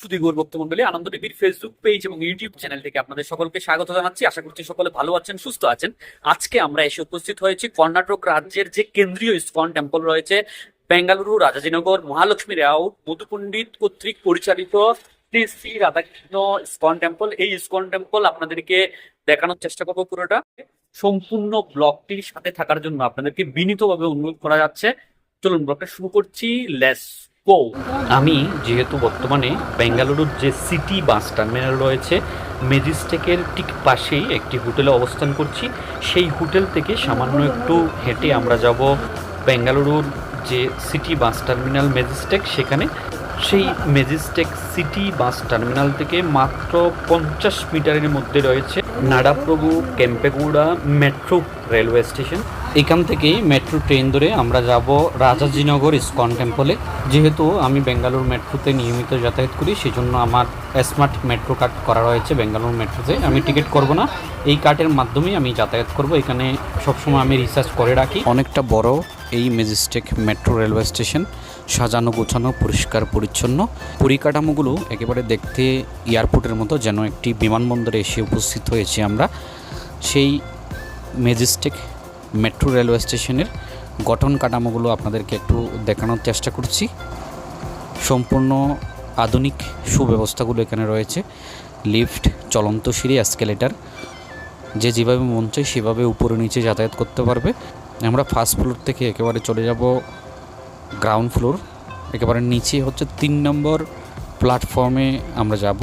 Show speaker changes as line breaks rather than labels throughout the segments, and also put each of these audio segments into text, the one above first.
শুধু মন্ডলী, আনন্দ টিভির ফেসবুক পেজ এবং ইউটিউব চ্যানেল থেকে আপনাদের সকলকে স্বাগত জানাচ্ছি। আশা করছি সকলে ভালো আছেন, সুস্থ আছেন। আজকে আমরা এসে উপস্থিত হয়েছি কর্ণাটক রাজ্যের যে কেন্দ্রীয় ইস্কন টেম্পল রয়েছে, বেঙ্গালুরু, রাজাজিনগর, মহালক্ষ্মী রাউট মধুপণ্ডিত কর্তৃক পরিচালিত শ্রী শ্রী রাধাকৃষ্ণ ইস্কন টেম্পল এই ইস্কন টেম্পল আপনাদেরকে দেখানোর চেষ্টা করব পুরোটা। সম্পূর্ণ ব্লকটির সাথে থাকার জন্য আপনাদেরকে বিনীতভাবে অনুরোধ করা যাচ্ছে। চলুন ব্লকটা শুরু করছি। Let's go. আমি যেহেতু বর্তমানে বেঙ্গালুরুর যে সিটি বাস টার্মিনাল রয়েছে, মেজিস্টেকের ঠিক পাশেই একটি হোটেলে অবস্থান করছি। সেই হোটেল থেকে সামান্য একটু হেঁটে আমরা যাব বেঙ্গালুরুর যে সিটি বাস টার্মিনাল মেজিস্টেক। সেখানে সেই মেজিস্টেক সিটি বাস টার্মিনাল থেকে মাত্র পঞ্চাশ মিটারের মধ্যে রয়েছে Nadaprabhu Kempegowda metro railway station. এখান থেকেই মেট্রো ট্রেন ধরে আমরা যাব রাজাজিনগর ইস্কন টেম্পলে যেহেতু আমি বেঙ্গালুরু মেট্রোতে নিয়মিত যাতায়াত করি সেই জন্য আমার স্মার্ট মেট্রো কার্ড করা রয়েছে বেঙ্গালুরু মেট্রোতে। আমি টিকিট করব না। এই কার্ডের মাধ্যমেই আমি যাতায়াত করব। এখানে সবসময় আমি রিসার্চ করে রাখি।
অনেকটা বড় এই মেজেস্টিক মেট্রো রেলওয়ে স্টেশন। সাজানো, গোছানো, পরিষ্কার, পরিচ্ছন্ন। পরিকাঠামোগুলো একেবারে দেখতে এয়ারপোর্টের মতো যেন একটি বিমানবন্দরে এসে উপস্থিত হয়েছি আমরা। সেই মেজেস্টিক মেট্রো রেলওয়ে স্টেশনের গঠন কাঠামোগুলো আপনাদেরকে একটু দেখানোর চেষ্টা করছি। সম্পূর্ণ আধুনিক সুব্যবস্থাগুলো এখানে রয়েছে। লিফট, চলন্ত সিঁড়ি অ্যাসকেলেটার যে যেভাবে মন চায় সেভাবে উপরে নিচে যাতায়াত করতে পারবে। আমরা ফার্স্ট ফ্লোর থেকে একেবারে চলে যাব গ্রাউন্ড ফ্লোর একেবারে নিচে হচ্ছে তিন নম্বর প্ল্যাটফর্মে আমরা যাব।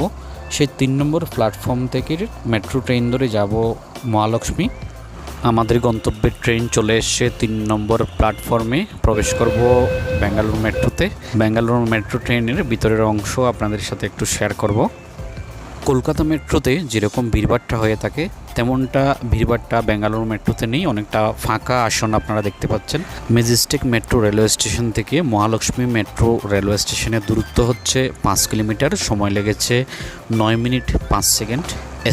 সেই তিন নম্বর প্ল্যাটফর্ম থেকে মেট্রো ট্রেন ধরে যাব মহালক্ষ্মী। আমাদের গন্তব্যের ট্রেন চলে এসছে তিন নম্বর প্ল্যাটফর্মে প্রবেশ করব বেঙ্গালুরু মেট্রোতে। বেঙ্গালুরু মেট্রো ট্রেনের ভিতরের অংশ আপনাদের সাথে একটু শেয়ার করব। কলকাতা মেট্রোতে যেরকম ভিড়ভাট্টা হয়ে থাকে, তেমনটা ভিড়ভাট্টা বেঙ্গালুরু মেট্রোতে নেই। অনেকটা ফাঁকা আসন আপনারা দেখতে পাচ্ছেন। মেজেস্টিক মেট্রো রেলওয়ে স্টেশন থেকে মহালক্ষ্মী মেট্রো রেলওয়ে স্টেশনের দূরত্ব হচ্ছে পাঁচ কিলোমিটার। সময় লেগেছে নয় মিনিট পাঁচ সেকেন্ড।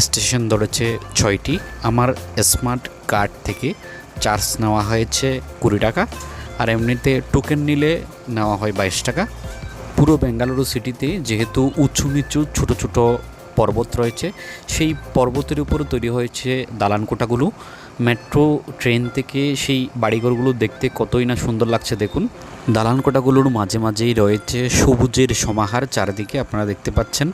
স্টেশন ধরেছে ছয়টি। আমার স্মার্ট কার্ড থেকে চার্জ নেওয়া হয়েছে কুড়ি টাকা আর এমনিতে টোকেন নিলে নেওয়া হয় বাইশ টাকা। পুরো বেঙ্গালুরু সিটিতে যেহেতু উঁচু নিচু ছোট ছোট পর্বত রয়েছে, সেই পর্বতের উপর তৈরি হয়েছে দালান দালানকোটাগুলো মেট্রো ট্রেন থেকে সেই বাড়িঘরগুলো দেখতে কতই না সুন্দর লাগছে দেখুন। দালান দালানকোটাগুলোর মাঝে মাঝেই রয়েছে সবুজের সমাহার, চারিদিকে আপনারা দেখতে পাচ্ছেন।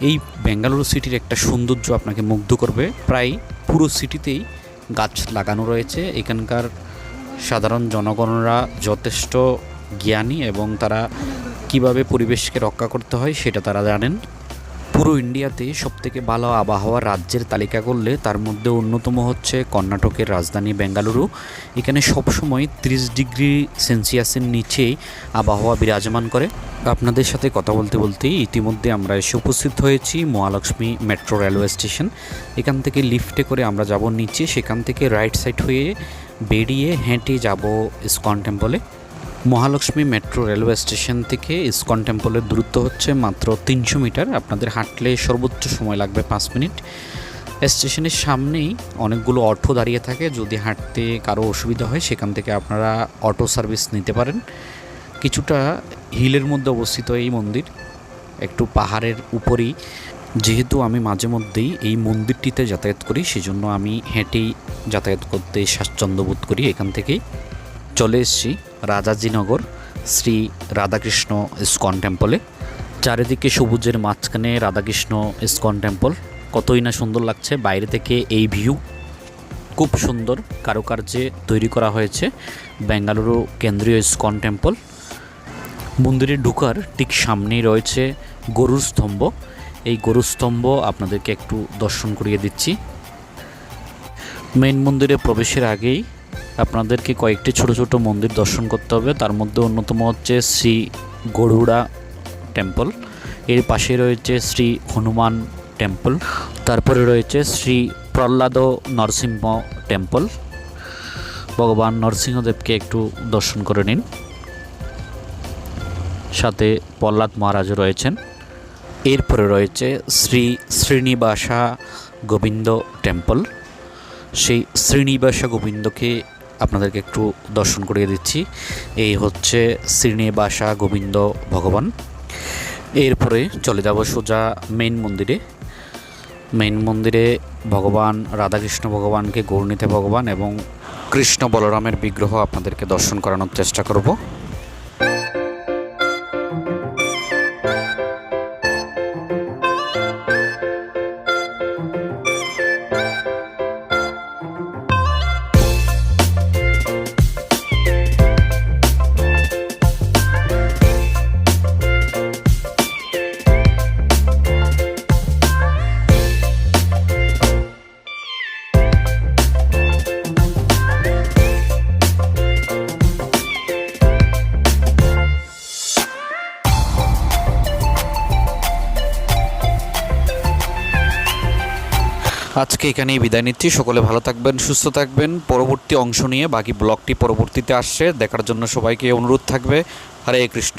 এই বেঙ্গালুরু সিটির একটা সৌন্দর্য আপনাকে মুগ্ধ করবে। প্রায় পুরো সিটিতেই গাছ লাগানো রয়েছে। এখানকার সাধারণ জনগণরা যথেষ্ট জ্ঞানী এবং তারা কীভাবে পরিবেশকে রক্ষা করতে হয় সেটা তারা জানেন। পুরো ইন্ডিয়াতে সবথেকে ভালো আবহাওয়া রাজ্যের তালিকা করলে তার মধ্যে অন্যতম হচ্ছে কর্ণাটকের রাজধানী বেঙ্গালুরু। এখানে সবসময় ত্রিশ ডিগ্রি সেলসিয়াসের নিচেই আবহাওয়া বিরাজমান করে। আপনাদের সাথে কথা বলতে বলতে ইতিমধ্যে আমরা এসে উপস্থিত হয়েছি মহালক্ষ্মী মেট্রো রেলওয়ে স্টেশন। এখান থেকে লিফটে করে আমরা যাব নিচে, সেখান থেকে রাইট সাইড হয়ে বেরিয়ে হেঁটে যাব ইস্কন টেম্পলে। মহালক্ষ্মী মেট্রো রেলওয়ে স্টেশন থেকে ইসকন টেম্পলের দূরত্ব হচ্ছে মাত্র তিনশো মিটার। আপনাদের হাঁটলে সর্বোচ্চ সময় লাগবে পাঁচ মিনিট। স্টেশনের সামনেই অনেকগুলো অটো দাঁড়িয়ে থাকে। যদি হাঁটতে কারও অসুবিধা হয়, সেখান থেকে আপনারা অটো সার্ভিস নিতে পারেন। কিছুটা হিলের মধ্যে অবস্থিত এই মন্দির, একটু পাহাড়ের উপরেই। যেহেতু আমি মাঝে মধ্যেই এই মন্দিরটিতে যাতায়াত করি, সেজন্য আমি হেঁটেই যাতায়াত করতে স্বাচ্ছন্দ্য বোধ করি এখান থেকেই। চলে এসেছি রাজাজিনগর শ্রী রাধাকৃষ্ণ ইস্কন টেম্পলে চারিদিকে সবুজের মাঝখানে রাধাকৃষ্ণ ইস্কন টেম্পল কতই না সুন্দর লাগছে, বাইরে থেকে এই ভিউ খুব সুন্দর কারুকার্যে তৈরি করা হয়েছে বেঙ্গালুরু কেন্দ্রীয় ইস্কন টেম্পল মন্দিরে ঢুকার ঠিক সামনেই রয়েছে গরুর স্তম্ভ। এই গরুর স্তম্ভ আপনাদেরকে একটু দর্শন করিয়ে দিচ্ছি। মেইন মন্দিরে প্রবেশের আগেই আপনাদেরকে কয়েকটি ছোট ছোট মন্দির দর্শন করতে হবে। তার মধ্যে অন্যতম হচ্ছে শ্রী গরুড়া টেম্পল। এর পাশে রয়েছে শ্রী হনুমান টেম্পল। তারপরে রয়েছে শ্রী প্রহ্লাদ নরসিংহ টেম্পল। ভগবান নরসিংহদেবকে একটু দর্শন করে নিন। সাথে প্রহ্লাদ মহারাজ রয়েছেন। এরপরে রয়েছে শ্রী শ্রীনিবাসা গোবিন্দ টেম্পল। সেই শ্রীনিবাসা গোবিন্দকে আপনাদেরকে একটু দর্শন করিয়ে দিচ্ছি। এই হচ্ছে শ্রীনিবাসা গোবিন্দ ভগবান। এরপরে চলে যাব সোজা মেইন মন্দিরে। মেইন মন্দিরে ভগবান, রাধাকৃষ্ণ ভগবানকে গৌরনীতে ভগবান এবং কৃষ্ণ বলরামের বিগ্রহ আপনাদেরকে দর্শন করানোর চেষ্টা করব। আজকে এখানেই বিদায় নিচ্ছি। সকলে ভালো থাকবেন, সুস্থ থাকবেন। পরবর্তী অংশ নিয়ে বাকি ব্লগটি পরবর্তীতে আসছে। দেখার জন্য সবাইকে অনুরোধ থাকবে। হরে কৃষ্ণ।